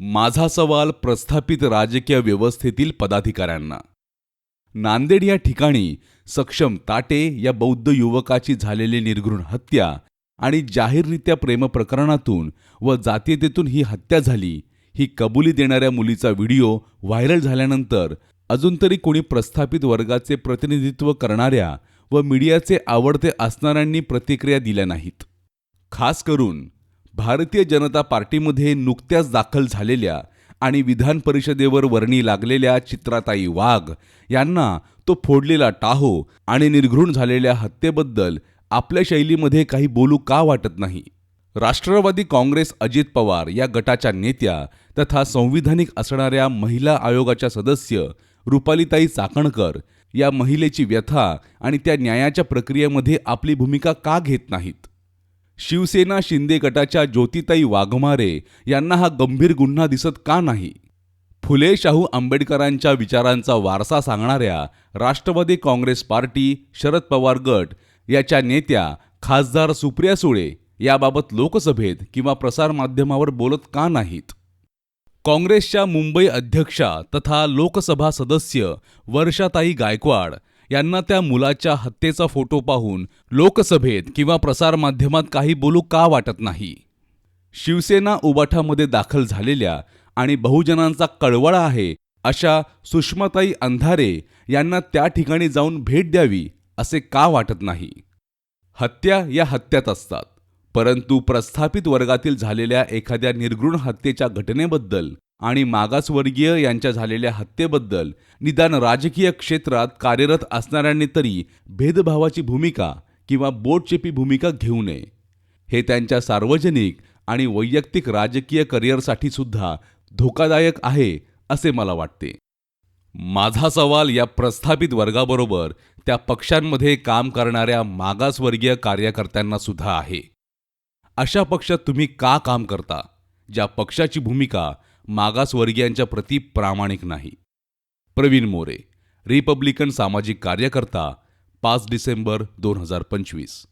माझा सवाल प्रस्थापित राजकीय व्यवस्थेतील पदाधिकाऱ्यांना. नांदेड या ठिकाणी सक्षम ताटे या बौद्ध युवकाची झालेली निर्घृण हत्या आणि जाहीररित्या प्रेमप्रकरणातून व जातीयतेतून ही हत्या झाली ही कबुली देणाऱ्या मुलीचा व्हिडिओ व्हायरल झाल्यानंतर अजून तरी कोणी प्रस्थापित वर्गाचे प्रतिनिधित्व करणाऱ्या व मीडियाचे आवडते असणाऱ्यांनी प्रतिक्रिया दिल्या नाहीत. खास करून भारतीय जनता पार्टीमध्ये नुकत्याच दाखल झालेल्या आणि विधान परिषदेवर वर्णी लागलेल्या चित्राताई वाघ यांना तो फोडलेला टाहो आणि निर्घृण झालेल्या हत्येबद्दल आपल्या शैलीमध्ये काही बोलू का वाटत नाही? राष्ट्रवादी काँग्रेस अजित पवार या गटाच्या नेत्या तथा संविधानिक असणाऱ्या महिला आयोगाच्या सदस्य रुपालीताई चाकणकर या महिलेची व्यथा आणि त्या न्यायाच्या प्रक्रियेमध्ये आपली भूमिका का घेत नाहीत? शिवसेना शिंदे गटाच्या ज्योतिताई वाघमारे यांना हा गंभीर गुन्हा दिसत का नाही? फुले शाहू आंबेडकरांच्या विचारांचा वारसा सांगणाऱ्या राष्ट्रवादी काँग्रेस पार्टी शरद पवार गट याच्या नेत्या खासदार सुप्रिया सुळे याबाबत लोकसभेत किंवा प्रसारमाध्यमावर बोलत का नाहीत? काँग्रेसच्या मुंबई अध्यक्षा तथा लोकसभा सदस्य वर्षाताई गायकवाड यांना त्या मुलाच्या हत्येचा फोटो पाहून लोकसभेत किंवा प्रसारमाध्यमात काही बोलू का वाटत नाही? शिवसेना उबाठामध्ये दाखल झालेल्या आणि बहुजनांचा कळवळा आहे अशा सुषमाताई अंधारे यांना त्या ठिकाणी जाऊन भेट द्यावी असे का वाटत नाही? हत्या या हत्यात असतात. परंतु प्रस्थापित वर्गातील झालेल्या एखाद्या निर्घृण हत्येच्या घटनेबद्दल आणि मागासवर्गीय यांच्या झालेल्या हत्येबद्दल निदान राजकीय क्षेत्रात कार्यरत असणाऱ्यांनी तरी भेदभावाची भूमिका किंवा बोटचेपी भूमिका घेऊ नये. हे त्यांच्या सार्वजनिक आणि वैयक्तिक राजकीय करिअरसाठी सुद्धा धोकादायक आहे असे मला वाटते. माझा सवाल या प्रस्थापित वर्गाबरोबर त्या पक्षांमध्ये काम करणाऱ्या मागासवर्गीय कार्यकर्त्यांना सुद्धा आहे. अशा पक्षात तुम्ही का काम करता? ज्या पक्षाची भूमिका मागासवर्गीयांच्या प्रती प्रामाणिक नाही. प्रवीण मोरे रिपब्लिकन सामाजिक कार्यकर्ता पाच डिसेंबर दोन हजार पंचवीस.